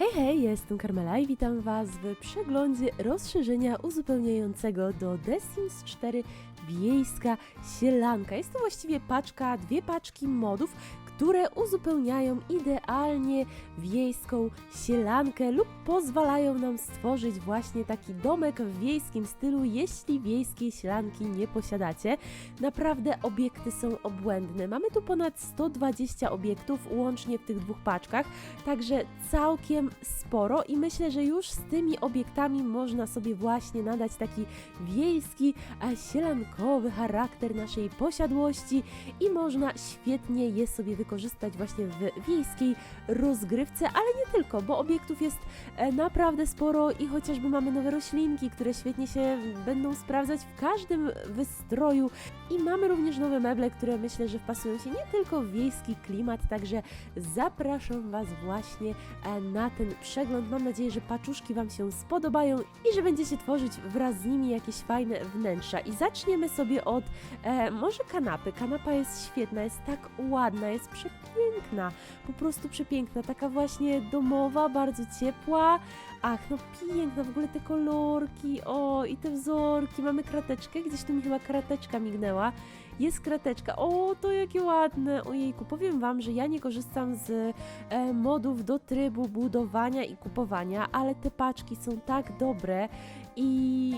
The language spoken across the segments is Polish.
Hej, hej, jestem Karmela i witam Was w przeglądzie rozszerzenia uzupełniającego do The Sims 4 Wiejska Sielanka. Jest to właściwie paczka, dwie paczki modów, które uzupełniają idealnie wiejską sielankę lub pozwalają nam stworzyć właśnie taki domek w wiejskim stylu, jeśli wiejskiej sielanki nie posiadacie. Naprawdę obiekty są obłędne. Mamy tu ponad 120 obiektów łącznie w tych dwóch paczkach, także całkiem sporo i myślę, że już z tymi obiektami można sobie właśnie nadać taki wiejski, a sielankowy charakter naszej posiadłości i można świetnie je sobie wykorzystać właśnie w wiejskiej rozgrywce, ale nie tylko, bo obiektów jest e, naprawdę sporo i chociażby mamy nowe roślinki, które świetnie się będą sprawdzać w każdym wystroju i mamy również nowe meble, które myślę, że wpasują się nie tylko w wiejski klimat, także zapraszam Was właśnie e, na ten przegląd. Mam nadzieję, że paczuszki Wam się spodobają i że będziecie tworzyć wraz z nimi jakieś fajne wnętrza. I zaczniemy sobie od e, może kanapy. Kanapa jest świetna, jest tak ładna, jest przepiękna, po prostu przepiękna, taka właśnie domowa, bardzo ciepła. Ach, no piękna, w ogóle te kolorki, o i te wzorki. Mamy krateczkę, gdzieś tu mi chyba krateczka mignęła. Jest krateczka, o to jakie ładne, ojejku, powiem Wam, że ja nie korzystam z e, modów do trybu budowania i kupowania, ale te paczki są tak dobre i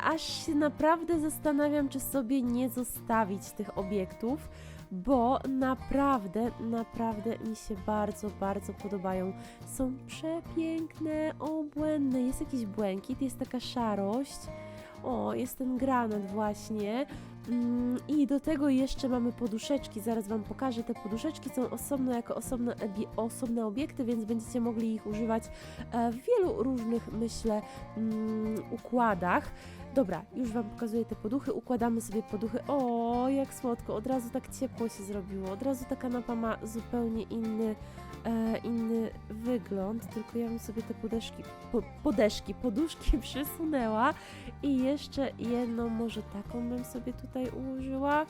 aż się naprawdę zastanawiam, czy sobie nie zostawić tych obiektów, bo naprawdę, naprawdę mi się bardzo, bardzo podobają. Są przepiękne, obłędne, jest jakiś błękit, jest taka szarość. O, jest ten granat właśnie. Mm, I do tego jeszcze mamy poduszeczki. Zaraz Wam pokażę. Te poduszeczki są osobno jako osobne, osobne obiekty, więc będziecie mogli ich używać e, w wielu różnych, myślę, mm, układach. Dobra, już Wam pokazuję te poduchy. Układamy sobie poduchy. O, jak słodko. Od razu tak ciepło się zrobiło. Od razu ta kanapa ma zupełnie inny, e, inny wygląd. Tylko ja bym sobie te podeszki, po, podeszki, poduszki przysunęła. I jeszcze jedną, może taką bym sobie tutaj ułożyła.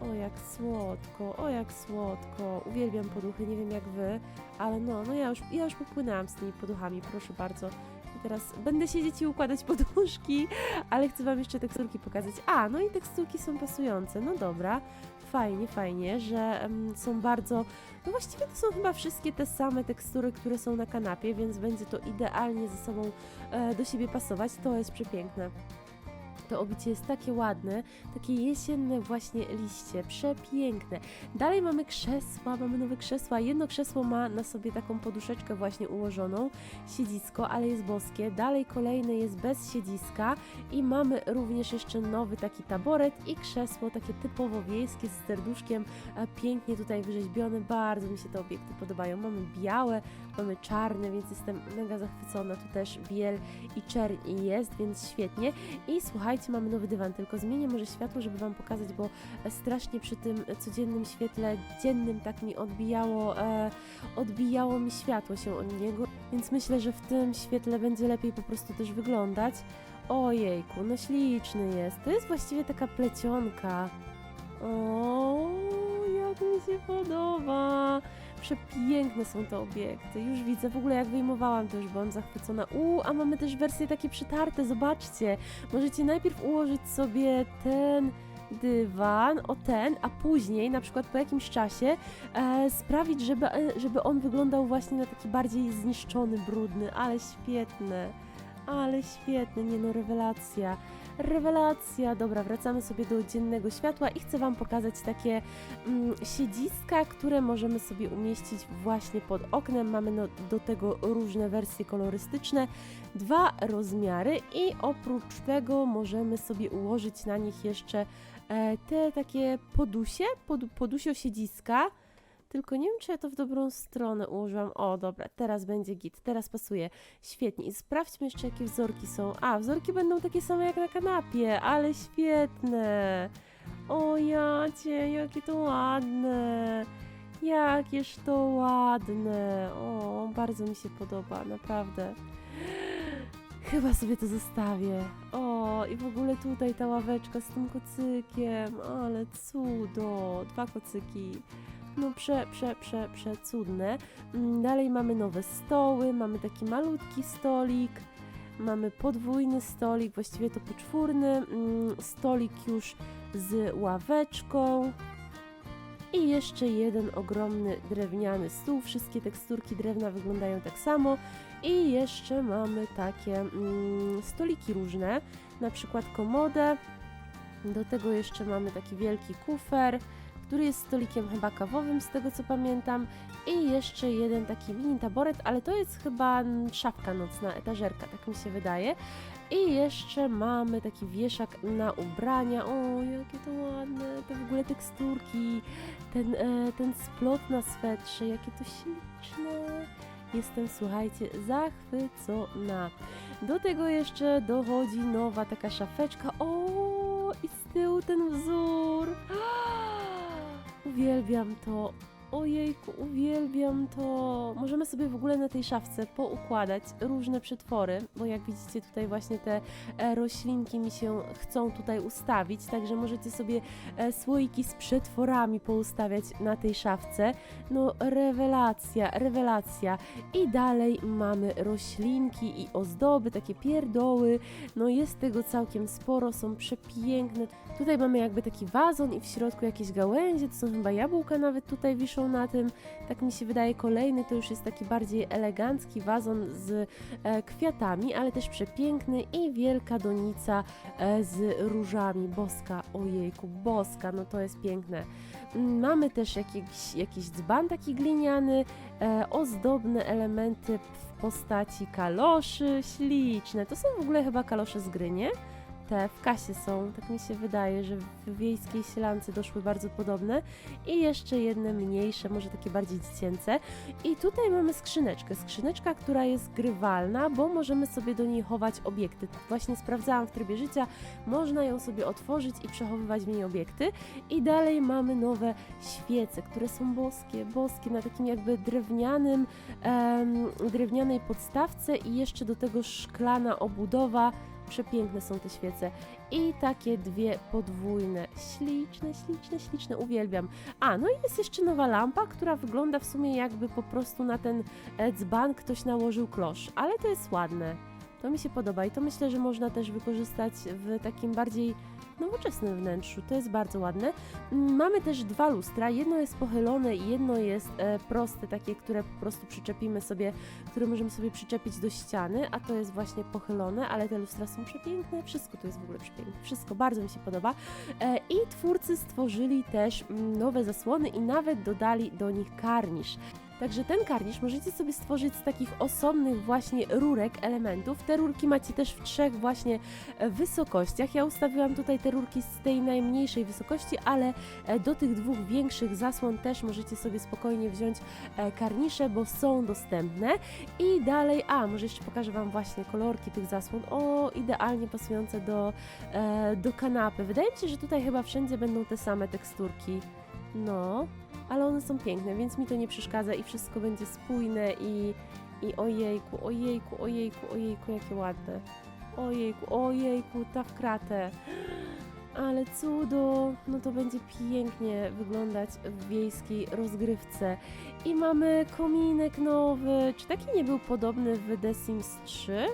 O, jak słodko, o, jak słodko. Uwielbiam poduchy, nie wiem jak wy, ale no, no ja już, ja już popłynęłam z tymi poduchami, proszę bardzo. Teraz będę siedzieć i układać poduszki, ale chcę wam jeszcze teksturki pokazać. A, no i teksturki są pasujące, no dobra. Fajnie, fajnie, że są bardzo. No właściwie to są chyba wszystkie te same tekstury, które są na kanapie, więc będzie to idealnie ze sobą e, do siebie pasować. To jest przepiękne. To obicie jest takie ładne, takie jesienne właśnie liście, przepiękne. Dalej mamy krzesła, mamy nowe krzesła. Jedno krzesło ma na sobie taką poduszeczkę właśnie ułożoną, siedzisko, ale jest boskie. Dalej kolejne jest bez siedziska i mamy również jeszcze nowy taki taboret i krzesło takie typowo wiejskie z serduszkiem, e, pięknie tutaj wyrzeźbione. Bardzo mi się te obiekty podobają. Mamy białe, mamy czarne, więc jestem mega zachwycona. Tu też biel i czerń jest, więc świetnie. I słuchajcie, mamy nowy dywan, tylko zmienię może światło, żeby Wam pokazać, bo e, strasznie przy tym codziennym świetle dziennym tak mi odbijało, e, odbijało mi światło się od niego, więc myślę, że w tym świetle będzie lepiej po prostu też wyglądać. Ojejku, no śliczny jest. To jest właściwie taka plecionka. O, jak mi się podoba. Przepiękne są te obiekty. Już widzę, w ogóle jak wyjmowałam, to już byłam zachwycona. U, a mamy też wersje takie przytarte, zobaczcie. Możecie najpierw ułożyć sobie ten dywan, o ten, a później, na przykład po jakimś czasie, e, sprawić, żeby, e, żeby on wyglądał właśnie na taki bardziej zniszczony, brudny, ale świetne. Ale świetne, nie no, rewelacja. Rewelacja. Dobra, wracamy sobie do dziennego światła i chcę Wam pokazać takie mm, siedziska, które możemy sobie umieścić właśnie pod oknem. Mamy no, do tego różne wersje kolorystyczne, dwa rozmiary i oprócz tego możemy sobie ułożyć na nich jeszcze e, te takie podusie, pod, podusio siedziska. Tylko nie wiem, czy ja to w dobrą stronę ułożyłam. O, dobra, teraz będzie git, teraz pasuje. Świetnie. I sprawdźmy jeszcze, jakie wzorki są. A, wzorki będą takie same jak na kanapie, ale świetne. O, jacie, jakie to ładne. Jakież to ładne. O, bardzo mi się podoba, naprawdę. Chyba sobie to zostawię. O, i w ogóle tutaj ta ławeczka z tym kocykiem, ale cudo. Dwa kocyki. No prze, prze, prze, przecudne. Mm, Dalej mamy nowe stoły, mamy taki malutki stolik, mamy podwójny stolik, właściwie to poczwórny, mm, stolik już z ławeczką i jeszcze jeden ogromny drewniany stół. Wszystkie teksturki drewna wyglądają tak samo i jeszcze mamy takie mm, stoliki różne, na przykład komodę. Do tego jeszcze mamy taki wielki kufer, który jest stolikiem chyba kawowym z tego co pamiętam i jeszcze jeden taki mini taboret, ale to jest chyba szafka nocna, etażerka, tak mi się wydaje. I jeszcze mamy taki wieszak na ubrania. O, jakie to ładne, te w ogóle teksturki, ten, e, ten splot na swetrze, jakie to śliczne. Jestem, słuchajcie, zachwycona. Do tego jeszcze dochodzi nowa taka szafeczka. O, i z tyłu ten wzór. Uwielbiam to. Ojejku, uwielbiam to. Możemy sobie w ogóle na tej szafce poukładać różne przetwory, bo jak widzicie tutaj właśnie te e, roślinki mi się chcą tutaj ustawić, także możecie sobie e, słoiki z przetworami poustawiać na tej szafce. No rewelacja, rewelacja. I dalej mamy roślinki i ozdoby, takie pierdoły. No jest tego całkiem sporo, są przepiękne. Tutaj mamy jakby taki wazon i w środku jakieś gałęzie, to są chyba jabłka nawet tutaj wiszą na tym. Tak mi się wydaje, kolejny to już jest taki bardziej elegancki wazon z e, kwiatami, ale też przepiękny i wielka donica e, z różami. Boska, ojejku, boska, no to jest piękne. Mm, Mamy też jakiś, jakiś dzban taki gliniany, e, ozdobne elementy w postaci kaloszy, śliczne. To są w ogóle chyba kalosze z gry, nie? Te w kasie są, tak mi się wydaje, że w wiejskiej sielance doszły bardzo podobne. I jeszcze jedne mniejsze, może takie bardziej dziecięce. I tutaj mamy skrzyneczkę. Skrzyneczka, która jest grywalna, bo możemy sobie do niej chować obiekty. Właśnie sprawdzałam w trybie życia, można ją sobie otworzyć i przechowywać w niej obiekty. I dalej mamy nowe świece, które są boskie, boskie, na takim jakby drewnianym, em, drewnianej podstawce i jeszcze do tego szklana obudowa. Przepiękne są te świece. I takie dwie podwójne. Śliczne, śliczne, śliczne. Uwielbiam. A, no i jest jeszcze nowa lampa, która wygląda w sumie jakby po prostu na ten dzban ktoś nałożył klosz. Ale to jest ładne. To mi się podoba i to myślę, że można też wykorzystać w takim bardziej nowoczesnym wnętrzu. To jest bardzo ładne. Mamy też dwa lustra. Jedno jest pochylone i jedno jest e, proste, takie, które po prostu przyczepimy sobie, które możemy sobie przyczepić do ściany, a to jest właśnie pochylone, ale te lustra są przepiękne. Wszystko tu jest w ogóle przepiękne. Wszystko bardzo mi się podoba. E, I twórcy stworzyli też mm, nowe zasłony i nawet dodali do nich karnisz. Także ten karnisz możecie sobie stworzyć z takich osobnych właśnie rurek, elementów. Te rurki macie też w trzech właśnie e, wysokościach. Ja ustawiłam tutaj te rurki z tej najmniejszej wysokości, ale e, do tych dwóch większych zasłon też możecie sobie spokojnie wziąć e, karnisze, bo są dostępne. I dalej, a może jeszcze pokażę Wam właśnie kolorki tych zasłon. O, idealnie pasujące do, do kanapy. Wydaje mi się, że tutaj chyba wszędzie będą te same teksturki. No, ale one są piękne, więc mi to nie przeszkadza i wszystko będzie spójne i, i ojejku, ojejku, ojejku, ojejku, jakie ładne. Ojejku, ojejku, ta w kratę. Ale cudo, no to będzie pięknie wyglądać w wiejskiej rozgrywce. I mamy kominek nowy. Czy taki nie był podobny w The Sims 3?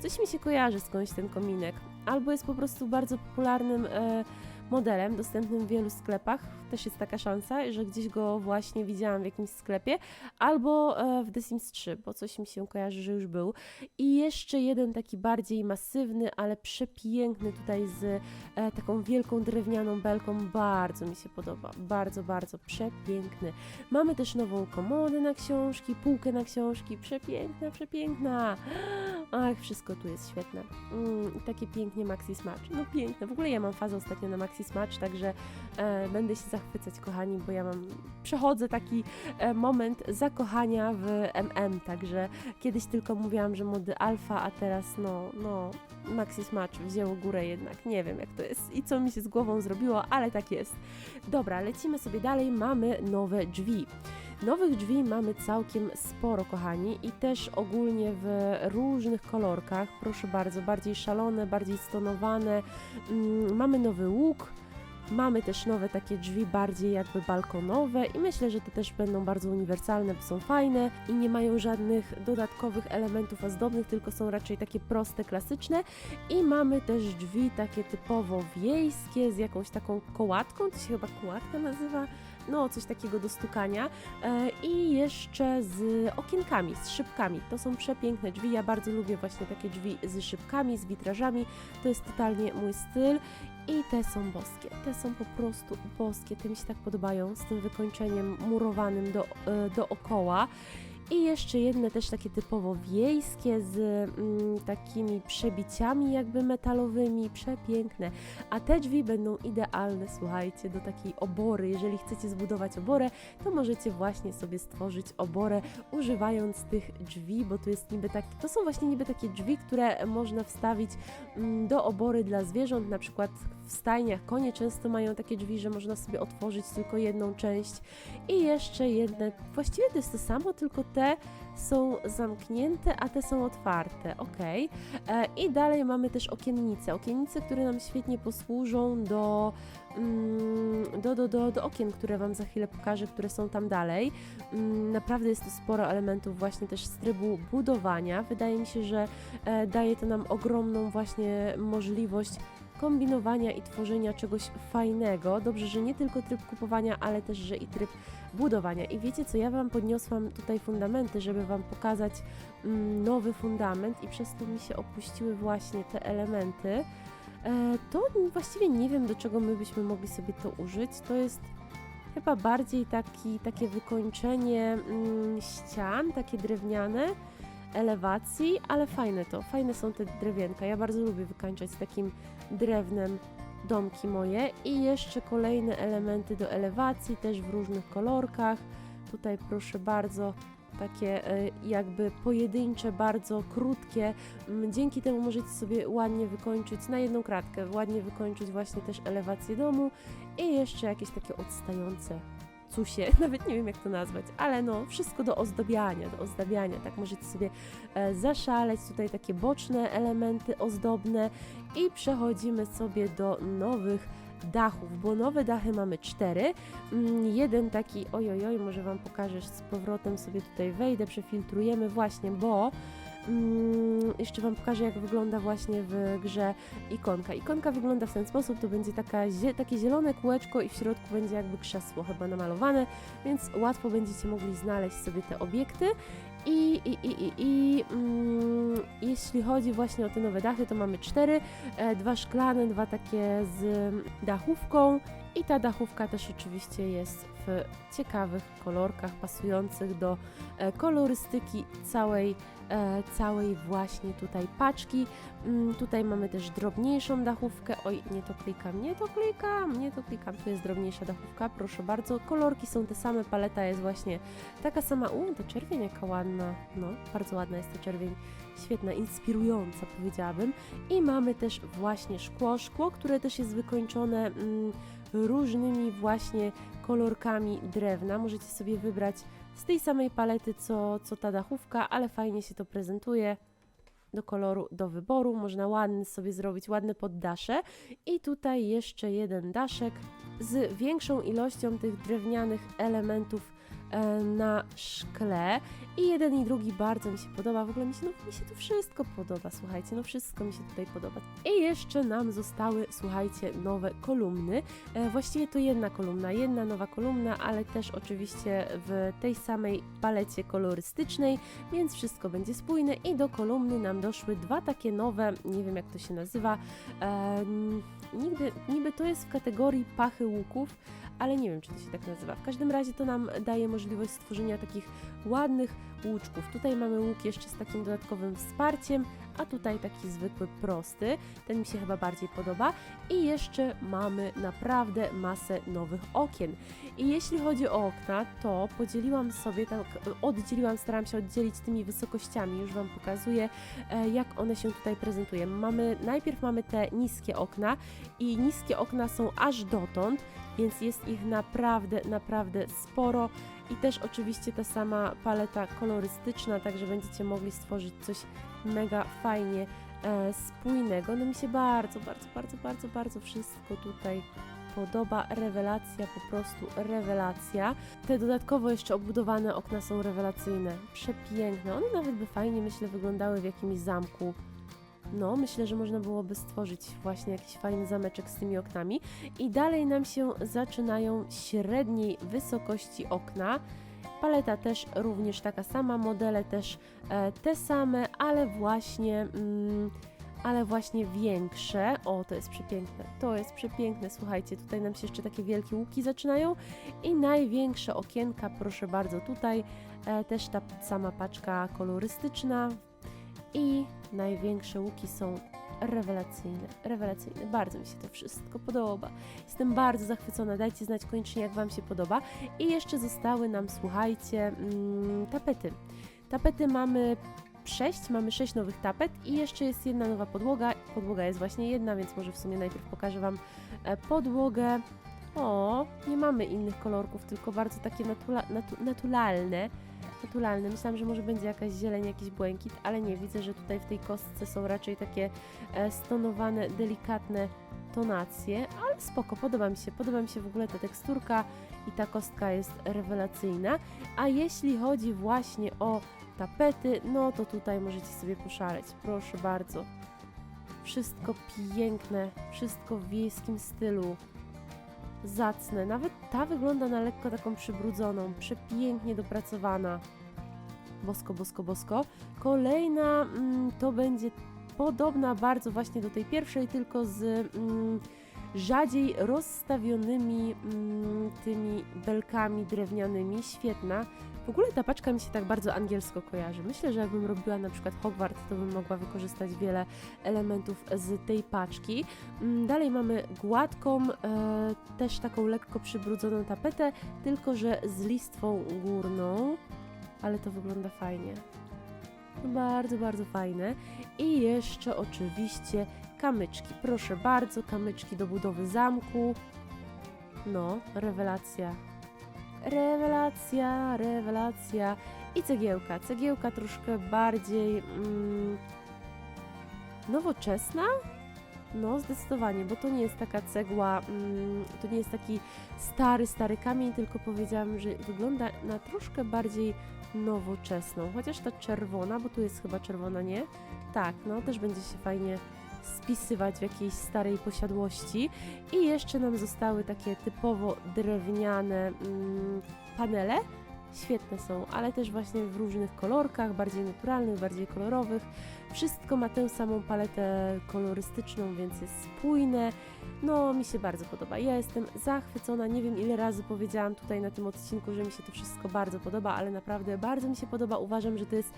Coś mi się kojarzy skądś ten kominek. Albo jest po prostu bardzo popularnym e, modelem, dostępnym w wielu sklepach. Też jest taka szansa, że gdzieś go właśnie widziałam w jakimś sklepie. Albo e, w The Sims 3, bo coś mi się kojarzy, że już był. I jeszcze jeden taki bardziej masywny, ale przepiękny tutaj z e, taką wielką drewnianą belką. Bardzo mi się podoba. Bardzo, bardzo przepiękny. Mamy też nową komodę na książki, półkę na książki. Przepiękna, przepiękna. Ach, wszystko tu jest świetne. Mm, takie pięknie Maxi Smatch. No piękne. W ogóle ja mam fazę ostatnio na Maxi Smatch, także e, będę się zachwycać, kochani, bo ja mam... Przechodzę taki e, moment zakochania w MM, także kiedyś tylko mówiłam, że mody alfa, a teraz no, no, Maxi Smatch wzięło górę jednak. Nie wiem, jak to jest i co mi się z głową zrobiło, ale tak jest. Dobra, lecimy sobie dalej. Mamy nowe drzwi. Nowych drzwi mamy całkiem sporo, kochani, i też ogólnie w różnych kolorkach. Proszę bardzo, bardziej szalone, bardziej stonowane. Mm, mamy nowy łuk, Mamy też nowe takie drzwi bardziej jakby balkonowe i myślę, że te też będą bardzo uniwersalne, bo są fajne i nie mają żadnych dodatkowych elementów ozdobnych, tylko są raczej takie proste, klasyczne. I mamy też drzwi takie typowo wiejskie z jakąś taką kołatką, to się chyba kołatka nazywa, no coś takiego do stukania. E, i jeszcze z okienkami, z szybkami. To są przepiękne drzwi, ja bardzo lubię właśnie takie drzwi z szybkami, z witrażami, to jest totalnie mój styl. I te są boskie, te są po prostu boskie, te mi się tak podobają z tym wykończeniem murowanym do, e, dookoła. I jeszcze jedne też takie typowo wiejskie z mm, takimi przebiciami jakby metalowymi, przepiękne. A te drzwi będą idealne, słuchajcie, do takiej obory. Jeżeli chcecie zbudować oborę, to możecie właśnie sobie stworzyć oborę używając tych drzwi, bo to jest niby taki, to są właśnie niby takie drzwi, które można wstawić mm, do obory dla zwierząt, na przykład w stajniach konie często mają takie drzwi, że można sobie otworzyć tylko jedną część i jeszcze jedne, właściwie to jest to samo, tylko te są zamknięte, a te są otwarte, ok. E, I dalej mamy też okiennice, okiennice, które nam świetnie posłużą do, mm, do, do, do, do okien, które Wam za chwilę pokażę, które są tam dalej. Mm, Naprawdę jest to sporo elementów właśnie też z trybu budowania. Wydaje mi się, że e, daje to nam ogromną właśnie możliwość kombinowania i tworzenia czegoś fajnego. Dobrze, że nie tylko tryb kupowania, ale też, że i tryb budowania. I wiecie co, ja Wam podniosłam tutaj fundamenty, żeby Wam pokazać mm, nowy fundament i przez to mi się opuściły właśnie te elementy. E, to właściwie nie wiem, do czego my byśmy mogli sobie to użyć. To jest chyba bardziej taki, takie wykończenie mm, ścian, takie drewniane, elewacji, ale fajne to, fajne są te drewienka. Ja bardzo lubię wykańczać z takim drewnem domki moje i jeszcze kolejne elementy do elewacji, też w różnych kolorkach. Tutaj proszę bardzo, takie e, jakby pojedyncze, bardzo krótkie. Mm, Dzięki temu możecie sobie ładnie wykończyć na jedną kratkę, ładnie wykończyć właśnie też elewację domu i jeszcze jakieś takie odstające cusie, nawet nie wiem jak to nazwać, ale no wszystko do ozdabiania, do ozdabiania, tak możecie sobie e, zaszaleć, tutaj takie boczne elementy ozdobne i przechodzimy sobie do nowych dachów, bo nowe dachy mamy cztery. Mm, Jeden taki, ojojoj, może Wam pokażesz z powrotem sobie tutaj wejdę, przefiltrujemy właśnie, bo mm, jeszcze Wam pokażę jak wygląda właśnie w grze ikonka. Ikonka wygląda w ten sposób, to będzie taka, takie zielone kółeczko i w środku będzie jakby krzesło chyba namalowane, więc łatwo będziecie mogli znaleźć sobie te obiekty. I, i, i, i, i mm, jeśli chodzi właśnie o te nowe dachy, to mamy cztery, e, dwa szklane, dwa takie z dachówką i ta dachówka też oczywiście jest w ciekawych kolorkach pasujących do e, kolorystyki całej, całej właśnie tutaj paczki. Mm, tutaj mamy też drobniejszą dachówkę. Oj, nie to klikam, nie to klikam, nie to klikam. Tu jest drobniejsza dachówka, proszę bardzo. Kolorki są te same, paleta jest właśnie taka sama. U, to czerwień jaka ładna. No, bardzo ładna jest ta czerwień. Świetna, inspirująca powiedziałabym. I mamy też właśnie szkło, szkło, które też jest wykończone mm, różnymi właśnie kolorkami drewna. Możecie sobie wybrać z tej samej palety co, co ta dachówka, ale fajnie się to prezentuje do koloru, do wyboru. Można ładny sobie zrobić, ładne poddasze. I tutaj jeszcze jeden daszek z większą ilością tych drewnianych elementów na szkle. I jeden i drugi bardzo mi się podoba. W ogóle mi się, no, mi się tu wszystko podoba, słuchajcie, no wszystko mi się tutaj podoba. I jeszcze nam zostały, słuchajcie, nowe kolumny. E, właściwie to jedna kolumna, jedna nowa kolumna, ale też oczywiście w tej samej palecie kolorystycznej, więc wszystko będzie spójne. I do kolumny nam doszły dwa takie nowe, nie wiem jak to się nazywa, e, nigdy, niby to jest w kategorii pachy łuków, ale nie wiem, czy to się tak nazywa. W każdym razie to nam daje możliwość stworzenia takich ładnych łuczków. Tutaj mamy łuk jeszcze z takim dodatkowym wsparciem, a tutaj taki zwykły, prosty. Ten mi się chyba bardziej podoba. I jeszcze mamy naprawdę masę nowych okien. I jeśli chodzi o okna, to podzieliłam sobie, tak oddzieliłam, staram się oddzielić tymi wysokościami. Już Wam pokazuję, e, jak one się tutaj prezentują. Mamy, najpierw mamy te niskie okna i niskie okna są aż dotąd, więc jest ich naprawdę, naprawdę sporo. I też oczywiście ta sama paleta kolorystyczna, także będziecie mogli stworzyć coś mega fajnie e, spójnego. No mi się bardzo, bardzo, bardzo, bardzo, bardzo wszystko tutaj podoba. Rewelacja, po prostu rewelacja. Te dodatkowo jeszcze obudowane okna są rewelacyjne. Przepiękne. One nawet by fajnie, myślę, wyglądały w jakimś zamku. No, myślę, że można byłoby stworzyć właśnie jakiś fajny zameczek z tymi oknami. I dalej nam się zaczynają średniej wysokości okna. Paleta też również taka sama, modele też e, te same, ale właśnie, mm, ale właśnie większe. O, to jest przepiękne, to jest przepiękne. Słuchajcie, tutaj nam się jeszcze takie wielkie łuki zaczynają i największe okienka, proszę bardzo, tutaj e, też ta sama paczka kolorystyczna i największe łuki są rewelacyjne, rewelacyjne. Bardzo mi się to wszystko podoba. Jestem bardzo zachwycona. Dajcie znać koniecznie, jak Wam się podoba. I jeszcze zostały nam, słuchajcie, mm, tapety. Tapety mamy 6, mamy 6 nowych tapet i jeszcze jest jedna nowa podłoga. Podłoga jest właśnie jedna, więc może w sumie najpierw pokażę Wam e, podłogę. O, nie mamy innych kolorków, tylko bardzo takie natula, natu, naturalne. Naturalne. Myślałam, że może będzie jakaś zieleń, jakiś błękit, ale nie, widzę, że tutaj w tej kostce są raczej takie e, stonowane, delikatne tonacje, ale spoko, podoba mi się, podoba mi się w ogóle ta teksturka i ta kostka jest rewelacyjna. A jeśli chodzi właśnie o tapety, no to tutaj możecie sobie poszaleć, proszę bardzo. Wszystko piękne, wszystko w wiejskim stylu. Zacne, nawet ta wygląda na lekko taką przybrudzoną, przepięknie dopracowana. Bosko, bosko, bosko. Kolejna mm, to będzie podobna bardzo właśnie do tej pierwszej, tylko z mm, rzadziej rozstawionymi mm, tymi belkami drewnianymi. Świetna. W ogóle ta paczka mi się tak bardzo angielsko kojarzy. Myślę, że jakbym robiła na przykład Hogwart, to bym mogła wykorzystać wiele elementów z tej paczki. Mm, Dalej mamy gładką, e, też taką lekko przybrudzoną tapetę, tylko że z listwą górną, ale to wygląda fajnie. Bardzo, bardzo fajne. I jeszcze oczywiście kamyczki. Proszę bardzo, kamyczki do budowy zamku. No, rewelacja. Rewelacja, rewelacja. I cegiełka. Cegiełka troszkę bardziej mm, nowoczesna. No, zdecydowanie, bo to nie jest taka cegła, mm, to nie jest taki stary, stary kamień, tylko powiedziałam, że wygląda na troszkę bardziej nowoczesną. Chociaż ta czerwona, bo tu jest chyba czerwona, nie? Tak, no też będzie się fajnie spisywać w jakiejś starej posiadłości. I jeszcze nam zostały takie typowo drewniane mm, panele. Świetne są, ale też właśnie w różnych kolorkach, bardziej naturalnych, bardziej kolorowych. Wszystko ma tę samą paletę kolorystyczną, więc jest spójne. No, mi się bardzo podoba. Ja jestem zachwycona. Nie wiem, ile razy powiedziałam tutaj na tym odcinku, że mi się to wszystko bardzo podoba, ale naprawdę bardzo mi się podoba. Uważam, że to jest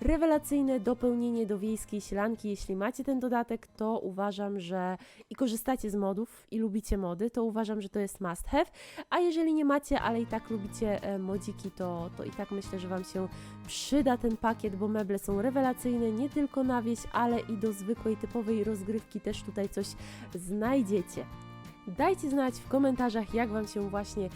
rewelacyjne dopełnienie do wiejskiej sielanki. Jeśli macie ten dodatek, to uważam, że i korzystacie z modów i lubicie mody, to uważam, że to jest must have. A jeżeli nie macie, ale i tak lubicie e, modziki, to, to i tak myślę, że Wam się przyda ten pakiet, bo meble są rewelacyjne nie tylko na wieś, ale i do zwykłej, typowej rozgrywki też tutaj coś znajdziecie. Dajcie znać w komentarzach, jak Wam się właśnie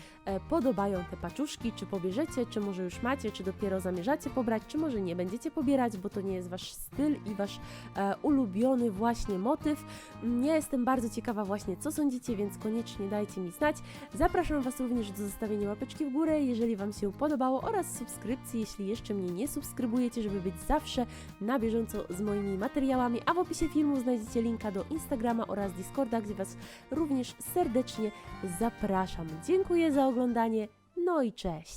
podobają te paczuszki, czy pobierzecie, czy może już macie, czy dopiero zamierzacie pobrać, czy może nie będziecie pobierać, bo to nie jest Wasz styl i Wasz e, ulubiony właśnie motyw. Ja jestem bardzo ciekawa właśnie, co sądzicie, więc koniecznie dajcie mi znać. Zapraszam Was również do zostawienia łapeczki w górę, jeżeli Wam się podobało, oraz subskrypcji, jeśli jeszcze mnie nie subskrybujecie, żeby być zawsze na bieżąco z moimi materiałami. A w opisie filmu znajdziecie linka do Instagrama oraz Discorda, gdzie Was również serdecznie zapraszam. Dziękuję za oglądanie, no i cześć!